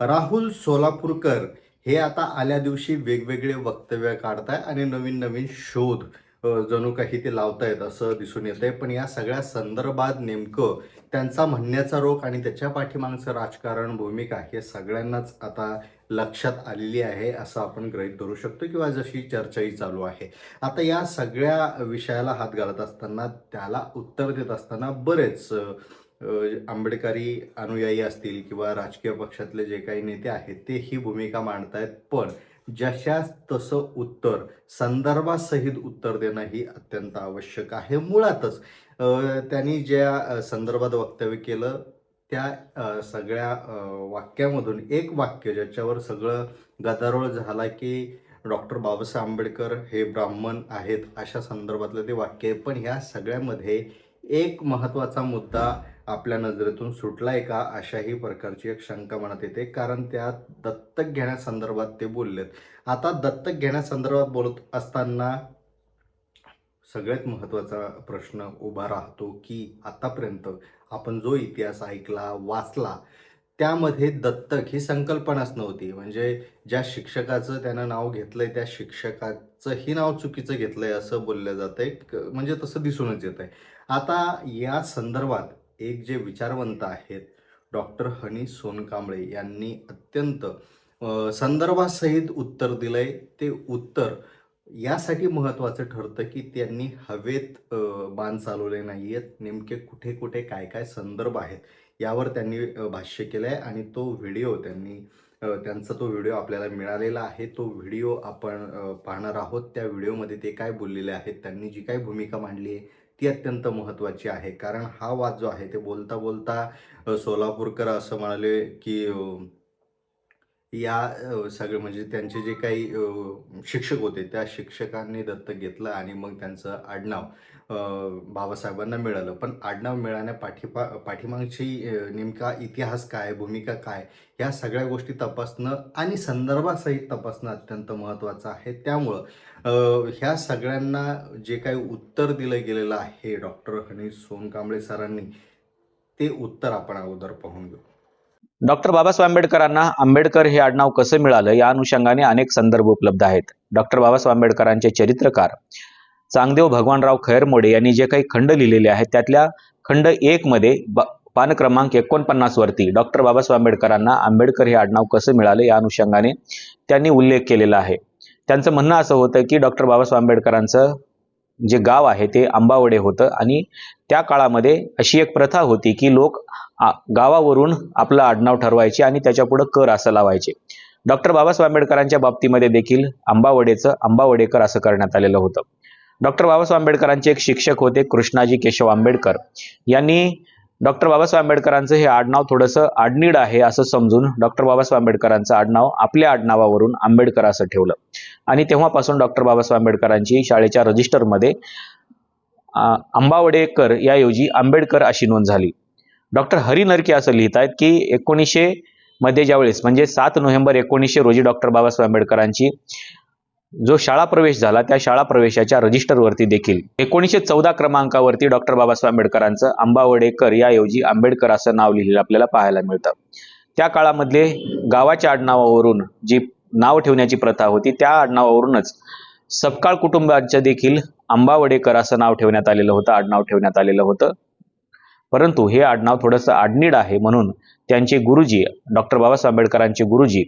राहुल सोलापूरकर हे आता आल्या दिवशी वेगवेगळे वक्तव्य काढताय आणि नवीन नवीन शोध जणू काही ते लावतायत असं दिसून येत आहे पण या सगळ्या संदर्भात नेमकं त्यांचा म्हणण्याचा रोख आणि त्याच्या पाठीमागचं राजकारण भूमिका हे सगळ्यांनाच आता लक्षात आलेली आहे असं आपण ग्रहित धरू शकतो किंवा जशी चर्चाही चालू आहे. आता या सगळ्या विषयाला हात घालत असताना त्याला उत्तर देत असताना बरेच आंबेडकरी अनुयायी असतील किंवा राजकीय पक्षातले जे काही नेते आहेत ते ही भूमिका मांडतायत. पण जशा तसं उत्तर संदर्भासहित उत्तर देणं ही अत्यंत आवश्यक आहे. मुळातच त्यांनी ज्या संदर्भात वक्तव्य केलं त्या सगळ्या वाक्यामधून एक वाक्य ज्याच्यावर सगळं गदारोळ झाला की डॉक्टर बाबासाहेब आंबेडकर हे ब्राह्मण आहेत अशा संदर्भातलं ते वाक्य आहे. पण ह्या सगळ्यामध्ये एक महत्त्वाचा मुद्दा आपल्या नजरेतून सुटलाय का अशाही प्रकारची एक शंका मनात येते. कारण त्या दत्तक घेण्यासंदर्भात ते बोललेत. आता दत्तक घेण्यासंदर्भात बोलत असताना सगळ्यात महत्त्वाचा प्रश्न उभा राहतो की आतापर्यंत आपण जो इतिहास ऐकला वाचला त्यामध्ये दत्तक ही संकल्पनाच नव्हती. म्हणजे ज्या शिक्षकाचं त्यानं नाव घेतलंय त्या शिक्षकाचंही नाव चुकीचं घेतलंय असं बोललं जातंय. क- म्हणजे तसं दिसूनच येत आहे आता या संदर्भात एक जे विचारवंत आहेत डॉक्टर हनी सोनकांबळे यांनी अत्यंत संदर्भासहित उत्तर दिलंय. ते उत्तर यासाठी महत्त्वाचं ठरतं की त्यांनी हवेत बाण चालवले नाही आहेत नेमके कुठे कुठे काय काय संदर्भ आहेत यावर त्यांनी भाष्य केलं आहे आणि तो व्हिडिओ त्यांनी त्यांचा तो व्हिडिओ आपल्याला मिळालेला आहे. तो व्हिडिओ आपण पाहणार आहोत. त्या व्हिडिओमध्ये ते काय बोललेले आहेत त्यांनी जी काही भूमिका मांडली आहे ती अत्यंत महत्त्वाची आहे. कारण हा वाद जो आहे ते बोलता बोलता सोलापूरकर असं म्हणाले की या सगळं सगळे म्हणजे त्यांचे जे काही शिक्षक होते त्या शिक्षकांनी दत्तक घेतलं आणि मग त्यांचं आडनाव बाबासाहेबांना मिळालं. पण आडनाव मिळाल्या पाठीपा पाठीमागची नेमका इतिहास काय भूमिका काय ह्या सगळ्या गोष्टी तपासणं आणि संदर्भासहित तपासणं अत्यंत महत्त्वाचं आहे. त्यामुळं ह्या सगळ्यांना जे काही उत्तर दिलं गेलेलं आहे डॉक्टर हनी सोनकांबळे सरांनी ते उत्तर आपण अगोदर पाहून घेऊ. डॉक्टर बाबासाहेब आंबेडकरांना आंबेडकर हे आडनाव कसं मिळालं? या अनुषंगाने अनेक संदर्भ उपलब्ध आहेत. डॉक्टर बाबासाहेब आंबेडकरांचे चरित्रकार चांगदेव भगवानराव खैरमोडे यांनी जे काही खंड लिहिलेले आहेत त्यातल्या खंड एक मध्ये ब- पान क्रमांक एकोणपन्नास वरती डॉक्टर बाबासाहेब आंबेडकरांना आंबेडकर हे आडनाव कसं मिळालं या अनुषंगाने त्यांनी उल्लेख केलेला आहे. त्यांचं म्हणणं असं होतं की डॉक्टर बाबासाहेब आंबेडकरांचं जे गाव आहे ते आंबावडे होतं. आणि त्या काळामध्ये अशी एक प्रथा होती की लोक गावावरून आपलं आडनाव ठरवायचे आणि त्याच्यापुढं कर असं लावायचे. डॉक्टर बाबासाहेब आंबेडकरांच्या बाबतीमध्ये देखील आंबावडेचं आंबावडेकर असं करण्यात आलेलं होतं. डॉक्टर बाबासाहेब आंबेडकरांचे एक शिक्षक होते कृष्णाजी केशव आंबेडकर. यांनी डॉक्टर बाबासाहेब आंबेडकरांचं हे आडनाव थोडंसं आडनीड आहे असं समजून डॉक्टर बाबासाहेब आंबेडकरांचं आडनाव आपल्या आडनावावरून आंबेडकर असं ठेवलं. आणि तेव्हापासून डॉक्टर बाबासाहेब आंबेडकरांची शाळेच्या रजिस्टरमध्ये आंबावडेकर याऐवजी आंबेडकर अशी नोंद झाली. डॉक्टर हरी नरके असं लिहित आहेत की एकोणीसशे मध्ये ज्यावेळेस म्हणजे सात नोव्हेंबर एकोणीसशे रोजी डॉक्टर बाबासाहेब आंबेडकरांची जो शाळा प्रवेश झाला त्या शाळा प्रवेशाच्या रजिस्टरवरती देखील एकोणीसशे चौदा क्रमांकावरती डॉक्टर बाबासाहेब आंबेडकरांचं आंबावडेकर याऐवजी आंबेडकर असं नाव लिहिलेलं आपल्याला पाहायला मिळतं. त्या काळामधले गावाच्या आडनावावरून जी नाव ठेवण्याची प्रथा होती. त्या आडनावावरूनच सपकाळ कुटुंबाच्या देखील आंबावडेकर असं नाव ठेवण्यात आलेलं होतं आडनाव ठेवण्यात आलेलं होतं. परंतु हे आडनाव थोडंसं आडनीड आहे म्हणून त्यांचे गुरुजी डॉक्टर बाबासाहेब आंबेडकरांचे गुरुजी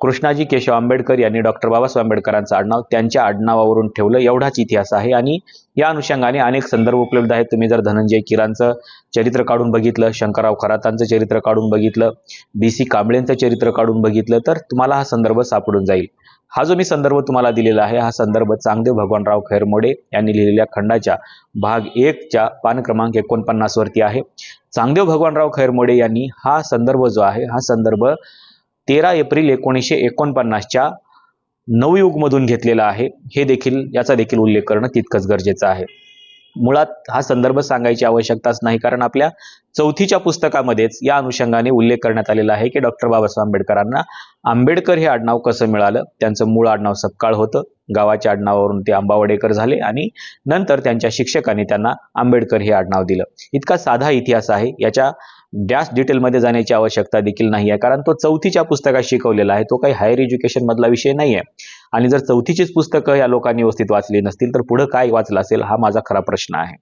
कृष्णाजी केशव आंबेडकर यांनी डॉक्टर बाबासाहेब आंबेडकरांचं आडनाव त्यांच्या आडनावावरून ठेवलं. एवढाच इतिहास आहे. आणि या अनुषंगाने अनेक संदर्भ उपलब्ध आहेत. तुम्ही जर धनंजय किरांचं चरित्र काढून बघितलं शंकरराव खरातांचं चरित्र काढून बघितलं बी सी कांबळेंचं चरित्र काढून बघितलं तर तुम्हाला हा संदर्भ सापडून जाईल. हा जो मी संदर्भ तुम्हाला दिलेला आहे हा संदर्भ चांगदेव भगवानराव खैरमोडे यांनी लिहिलेल्या खंडाच्या भाग एकच्या पान क्रमांक एकोणपन्नास वरती आहे. चांगदेव भगवानराव खैरमोडे यांनी हा संदर्भ जो आहे हा संदर्भ तेरा एप्रिल एकोणीसशे एकोणपन्नासच्या नवयुगमधून घेतलेला आहे. हे देखील याचा देखील उल्लेख करणं तितकंच गरजेचं आहे. मुळात हा संदर्भ सांगायची आवश्यकताच नाही कारण आपल्या चौथीच्या पुस्तकामध्येच या अनुषंगाने उल्लेख करण्यात आलेला आहे की डॉक्टर बाबासाहेब आंबेडकरांना आंबेडकर हे आडनाव कसं मिळालं? त्यांचं मूळ आडनाव सपकाळ होतं. गावाच्या आडनावावरून ते आंबावडेकर झाले आणि नंतर त्यांच्या शिक्षकांनी त्यांना आंबेडकर हे आडनाव दिलं. इतका साधा इतिहास आहे. याच्या डॅश डिटेलमध्ये जाण्याची आवश्यकता देखील नाही आहे. कारण तो चौथीच्या पुस्तकात शिकवलेला आहे. तो काही हायर एज्युकेशन मधला विषय नाही आहे. आणि जर चौथीचीच पुस्तकं या लोकांनी व्यवस्थित वाचली नसतील तर पुढं काय वाचलं असेल हा माझा खरा प्रश्न आहे.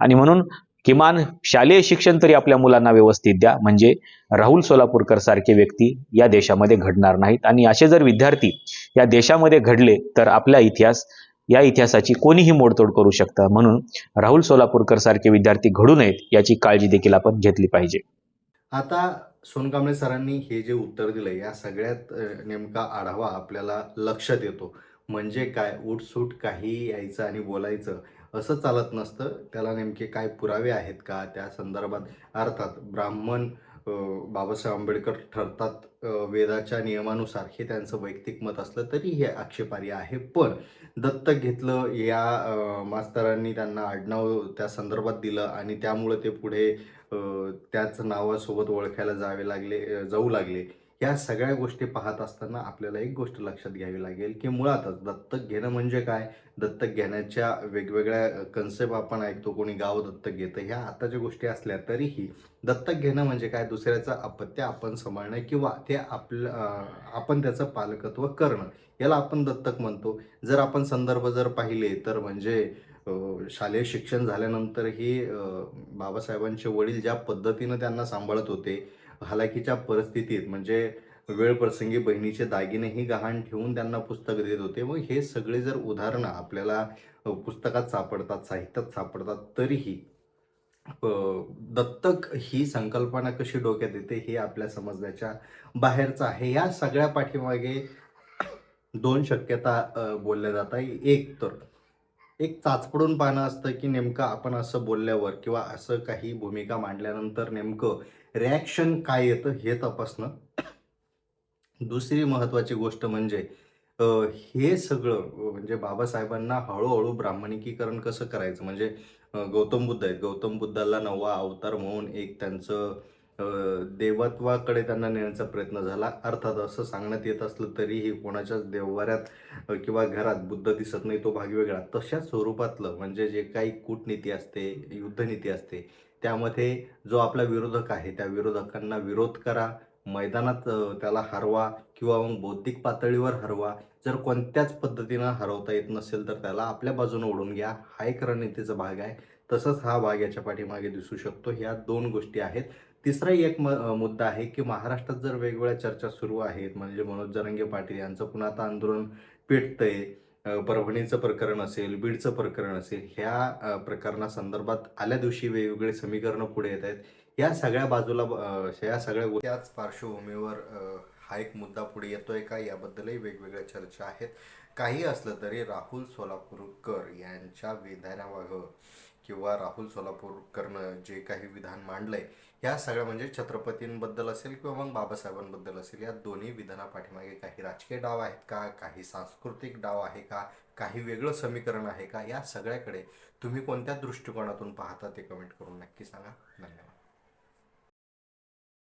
आणि म्हणून किमान शालेय शिक्षण तरी आपल्या मुलांना व्यवस्थित द्या. म्हणजे राहुल सोलापूरकर सारखे व्यक्ती या देशामध्ये घडणार नाहीत. आणि असे जर विद्यार्थी या देशामध्ये घडले तर आपला इतिहास या इतिहासाची कोणीही मोडतोड करू शकतं. म्हणून राहुल सोलापूरकर सारखे विद्यार्थी घडू नयेत याची काळजी देखील आपण घेतली पाहिजे. आता सोनकांबळे सरांनी हे जे उत्तर दिलं या सगळ्यात नेमका आढावा आपल्याला लक्षात येतो. म्हणजे काय? उठसूट काही यायचं आणि बोलायचं. असं चालत नसतं. त्याला नेमके काय पुरावे आहेत का? त्या संदर्भात अर्थात ब्राह्मण बाबासाहेब आंबेडकर ठरतात वेदाच्या नियमानुसार. हे त्यांचं वैयक्तिक मत असलं तरी हे आक्षेपार्ह आहे. पण दत्तक घेतलं या मास्तरांनी त्यांना आडनाव त्या संदर्भात दिलं आणि त्यामुळं ते पुढे त्याच नावासोबत ओळखायला जावे लागले जाऊ लागले. या सगळ्या गोष्टी पाहत असताना आपल्याला एक गोष्ट लक्षात घ्यावी लागेल की मुळातच दत्तक घेणं म्हणजे काय? दत्तक घेण्याच्या वेगवेगळ्या कन्सेप्ट आपण ऐकतो कोणी गाव दत्तक घेतं ह्या आताच्या गोष्टी असल्या तरीही दत्तक घेणं म्हणजे काय? दुसऱ्याचं अपत्य आपण सांभाळणं किंवा ते आपलं आपण त्याचं पालकत्व करणं. याला आपण दत्तक म्हणतो. जर आपण संदर्भ जर पाहिले तर म्हणजे शालेय शिक्षण झाल्यानंतरही बाबासाहेबांचे वडील ज्या पद्धतीनं त्यांना सांभाळत होते हालाकीच्या परिस्थितीत म्हणजे वेळ प्रसंगी बहिणीचे दागिनेही गहाण ठेवून त्यांना पुस्तक देत होते. मग हे सगळे जर उदाहरणं आपल्याला पुस्तकात सापडतात साहित्यात सापडतात तरीही दत्तक ही संकल्पना कशी डोक्यात येते हे आपल्या समजण्याच्या बाहेरचं आहे. या सगळ्या पाठीमागे दोन शक्यता बोलल्या बोलल्या जातात एक तर एक चाचपडून पाहणं असतं की नेमकं आपण असं बोलल्यावर किंवा असं काही भूमिका मांडल्यानंतर नेमकं रिॲक्शन काय येतं हे तपासणं. दुसरी महत्त्वाची गोष्ट म्हणजे हे सगळं म्हणजे बाबासाहेबांना हळूहळू ब्राह्मणिकीकरण कसं करायचं? म्हणजे गौतम बुद्ध आहेत. गौतम बुद्धाला नववा अवतार म्हणून एक त्यांचं देवत्वाकडे त्यांना नेण्याचा प्रयत्न झाला. अर्थात असं सांगण्यात येत असलं तरीही कोणाच्याच देववाऱ्यात किंवा घरात बुद्ध दिसत नाही तो भाग वेगळा. तशाच स्वरूपातलं म्हणजे जे काही कूटनीती असते युद्धनीती असते त्यामध्ये जो आपला विरोधक आहे त्या विरोधकांना विरोध करा मैदानात त्याला हरवा किंवा मग बौद्धिक पातळीवर हरवा. जर कोणत्याच पद्धतीनं हरवता येत नसेल तर त्याला आपल्या बाजूने ओढून घ्या. हा एक रणनीतीचा भाग आहे. तसंच हा भाग याच्या पाठीमागे दिसू शकतो. ह्या दोन गोष्टी आहेत. तिसरा एक म मुद्दा आहे की महाराष्ट्रात जर वेगवेगळ्या चर्चा सुरू आहेत म्हणजे मनोज जरंगे पाटील यांचं पुन्हा आता आंदोलन पेटतंय परभणीचं प्रकरण असेल बीडचं प्रकरण असेल ह्या प्रकरणासंदर्भात आल्या दिवशी वेगवेगळे समीकरणं पुढे येत आहेत. या सगळ्या बाजूला या सगळ्या त्याच पार्श्वभूमीवर हा एक मुद्दा पुढे येतोय का? याबद्दलही वेगवेगळ्या चर्चा आहेत. काही असलं तरी राहुल सोलापूरकर यांच्या विधानामागं किंवा राहुल सोलापूरकरनं जे काही विधान मांडलंय या सगळ्या म्हणजे छत्रपतींबद्दल असेल किंवा मग बाबासाहेबांबद्दल असेल या दोन्ही विधानापाठीमागे काही राजकीय डाव आहेत का? काही सांस्कृतिक डाव आहे का? काही वेगळं समीकरण आहे का? या सगळ्याकडे तुम्ही कोणत्या दृष्टिकोनातून पाहता ते कमेंट करून नक्की सांगा. धन्यवाद.